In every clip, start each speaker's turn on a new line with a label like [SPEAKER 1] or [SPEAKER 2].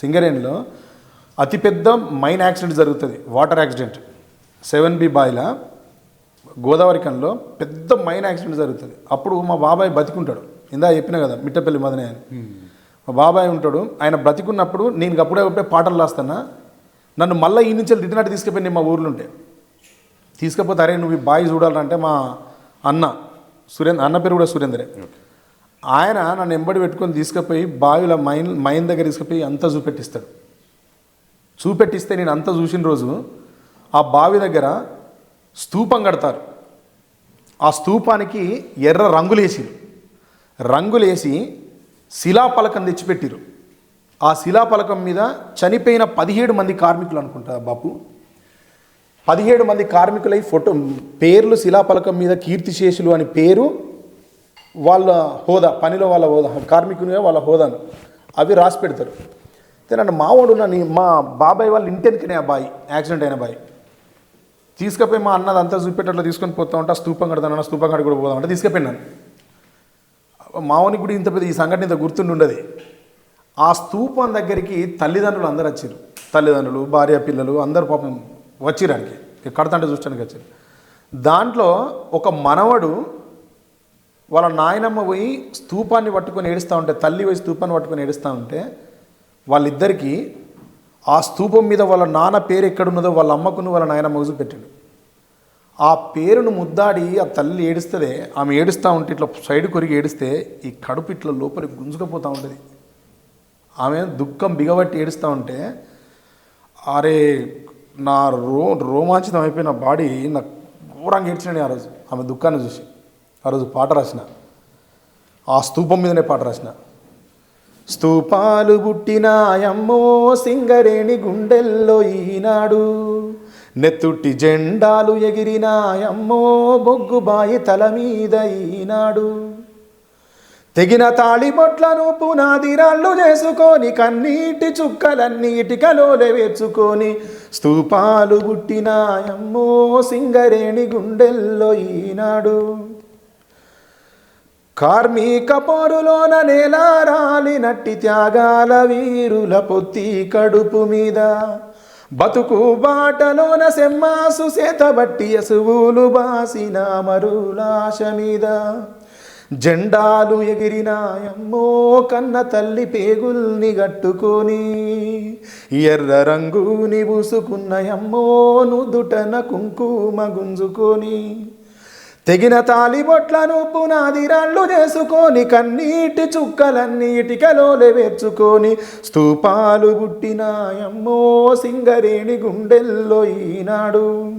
[SPEAKER 1] సింగరేణిలో అతిపెద్ద mine accident జరుగుతుంది వాటర్ యాక్సిడెంట్. సెవెన్ బి బాయ్లా గోదావరి కన్లో పెద్ద మైన్ యాక్సిడెంట్ జరుగుతుంది. అప్పుడు మా బాబాయ్ బతికుంటాడు. ఇందా చెప్పిన కదా మిట్టపల్లి మదనే అని. మా బాబాయ్ ఉంటాడు ఆయన బ్రతికున్నప్పుడు నేను అప్పుడే అప్పుడే పాటలు రాస్తానా నన్ను మళ్ళీ ఈ నుంచి రిటర్న్ అటు తీసుకుపోయి నేను మా ఊర్లో ఉంటే. తీసుకపోతే అరే నువ్వు ఈ బాయ్ చూడాలంటే మా అన్న సురేంద్ర అన్న పేరు కూడా సురేంద్రే. ఆయన నన్ను ఎంబడి పెట్టుకొని తీసుకుపోయి బావిల మైన్ మైన్ దగ్గర తీసుకుపోయి అంతా చూపెట్టిస్తాడు. చూపెట్టిస్తే నేను అంతా చూసిన రోజు ఆ బావి దగ్గర స్తూపం కడతారు. ఆ స్తూపానికి ఎర్ర రంగులేసిరు రంగులేసి శిలాపలకం తెచ్చిపెట్టిరు. ఆ శిలాపలకం మీద చనిపోయిన పదిహేడు మంది కార్మికులు అనుకుంటారు బాపు. పదిహేడు మంది కార్మికులై ఫోటో పేర్లు శిలాపలకం మీద కీర్తిశేషులు అని పేరు వాళ్ళ హోదా పనిలో వాళ్ళ హోదా కార్మికునిగా వాళ్ళ హోదాను అవి రాసి పెడతారు. తినండి నన్ను మావాడు నన్ను మా బాబాయ్ వాళ్ళు ఇంటెనికినే ఆ బాయ్ యాక్సిడెంట్ అయిన బాయ్. తీసుకుపోయి మా అన్నది అంతా చూపెట్టట్లో తీసుకొని పోతా ఉంటా స్థూపం స్తూపం స్థూపం స్తూపం కడ కూడా పోదాం అంటే తీసుకుపోయినాను మావనికి కూడా ఇంత పెద్ద ఈ సంఘటన ఇంత గుర్తుండుండదు. ఆ స్తూపం దగ్గరికి తల్లిదండ్రులు అందరు వచ్చారు. తల్లిదండ్రులు భార్య పిల్లలు అందరు పాపం వచ్చిరానికి కడతంటే చూడటానికి వచ్చారు. దాంట్లో ఒక మనవడు వాళ్ళ నాయనమ్మ పోయి స్తూపాన్ని పట్టుకొని ఏడుస్తూ ఉంటే తల్లి పోయి స్తూపాన్ని పట్టుకొని ఏడుస్తూ ఉంటే వాళ్ళిద్దరికీ ఆ స్తూపం మీద వాళ్ళ నాన్న పేరు ఎక్కడున్నదో వాళ్ళ అమ్మకును వాళ్ళ నాయనమ్మ పెట్టాడు. ఆ పేరును ముద్దాడి ఆ తల్లి ఏడుస్తుంది ఆమె ఏడుస్తూ ఉంటే ఇట్లా సైడ్ కొరిగి ఏడిస్తే ఈ కడుపు ఇట్లా లోపలికి గుంజుకపోతూ ఉంటుంది. ఆమె దుఃఖం బిగబట్టి ఏడుస్తూ ఉంటే అరే నా రో రోమాంచితం అయిపోయిన బాడీ నాకు ఘోరంగా ఏడ్చినాడు ఆ రోజు ఆమె దుఃఖాన్ని చూసి. ఆ రోజు పాట రాసిన. ఆ స్తూపం మీదనే పాట రాసిన. స్తూపాలు పుట్టినాయమ్మో సింగరేణి గుండెల్లో ఈనాడు. నెత్తుట్టి జెండాలు ఎగిరినాయమ్మో బొగ్గుబాయి తల మీద ఈనాడు. తెగిన తాళిబొట్లను పునాదిరాళ్ళు చేసుకొని కన్నీటి చుక్కలన్నీ ఇటికలోలే వేర్చుకొని స్తూపాలు పుట్టినాయమ్మో సింగరేణి గుండెల్లో ఈనాడు. కార్మిక పోరులోన నేలారాలినట్టి త్యాగాల వీరుల పొత్తి కడుపు మీద. బతుకు బాటలోన సెమ్మాసు సేతబట్టి అసువులు బాసిన మరులాశ మీద. జెండాలు ఎగిరినాయమ్మో కన్న తల్లి పేగుల్ని గట్టుకొని ఎర్ర రంగుని పూసుకున్నాయమ్మో నుదుటన కుంకుమ గుంజుకొని తెగిన తాలిబొట్లను నొప్పు నాదిరాళ్ళు చేసుకొని కన్నీటి చుక్కలన్నీ ఇటికలోలే వేర్చుకొని స్తూపాలు పుట్టినాయమ్మో సింగరేణి గుండెల్లో ఈనాడు.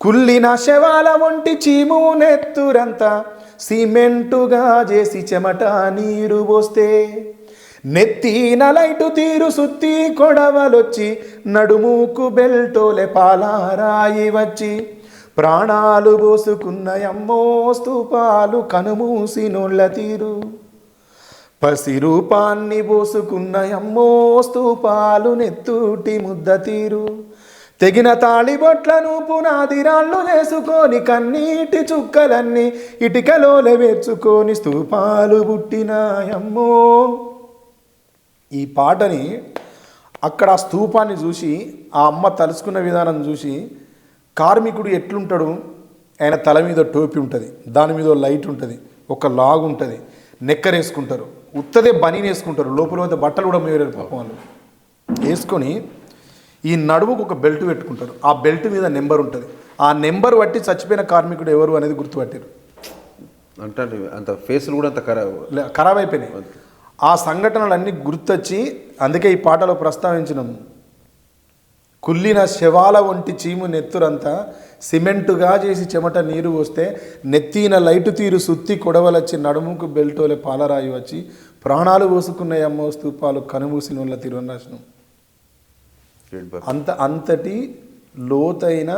[SPEAKER 1] కుల్లిన శవాల వంటి చీము నెత్తురంతా సిమెంటుగా చేసి చెమట నీరు పోస్తే నెత్తిన లైటు తీరు సుత్తి కొడవలొచ్చి నడుముకు బెల్టోలే పాలారాయి వచ్చి ప్రాణాలు పోసుకున్నయమ్మో స్తూపాలు కనుమూసి నోళ్ళ తీరు పసి రూపాన్ని పోసుకున్నయమ్మో స్తూపాలు నెత్తూటి ముద్ద తీరు తెగిన తాళిబొట్లను పునాది రాళ్ళు వేసుకొని కన్నీటి చుక్కలన్నీ ఇటుకలో వేర్చుకొని స్తూపాలు పుట్టినాయమ్మో. ఈ పాటని అక్కడ స్తూపాన్ని చూసి ఆ అమ్మ తలుచుకున్న విధానం చూసి కార్మికుడు ఎట్లుంటాడు? ఆయన తల మీద టోపీ ఉంటుంది దాని మీద లైట్ ఉంటుంది ఒక లాగ్ ఉంటుంది నెక్కర్ వేసుకుంటారు ఉత్తదే బనీని వేసుకుంటారు లోపల పోతే బట్టలు కూడా మేరే పాపం వాళ్ళు. వేసుకొని ఈ నడుముకు ఒక బెల్ట్ పెట్టుకుంటారు. ఆ బెల్ట్ మీద నెంబర్ ఉంటుంది. ఆ నెంబర్ బట్టి చచ్చిపోయిన కార్మికుడు ఎవరు అనేది గుర్తుపట్టారు.
[SPEAKER 2] అంటే అంత ఫేస్లు కూడా అంత ఖరాబ్.
[SPEAKER 1] ఖరాబ్ అయిపోయినాయి. ఆ సంఘటనలన్నీ గుర్తొచ్చి అందుకే ఈ పాటలో ప్రస్తావించినాం. కుల్లిన శవాల వంటి చీము నెత్తురంతా సిమెంటుగా చేసి చెమట నీరు వస్తే నెత్తిన లైటు తీరు సుత్తి కొడవలొచ్చి నడుముకు బెల్టోలే పాలరాయి వచ్చి ప్రాణాలు పోసుకున్నాయమ్మో స్తూపాలు కనుమూసిన వాళ్ళ
[SPEAKER 2] బాయ్
[SPEAKER 1] అంత అంతటి లోతైన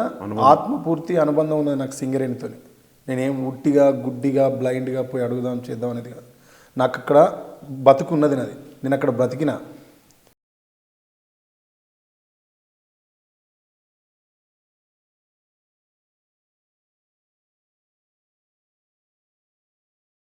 [SPEAKER 1] ఆత్మపూర్తి అనుబంధం ఉన్నది నాకు సింగరేణితో నేనేం ఉట్టిగా గుడ్డిగా బ్లైండ్గా పోయి అడుగుదాం చేద్దాం అనేది కాదు. నాకు అక్కడ బతుకున్నది నాది. నేను అక్కడ బ్రతికిన.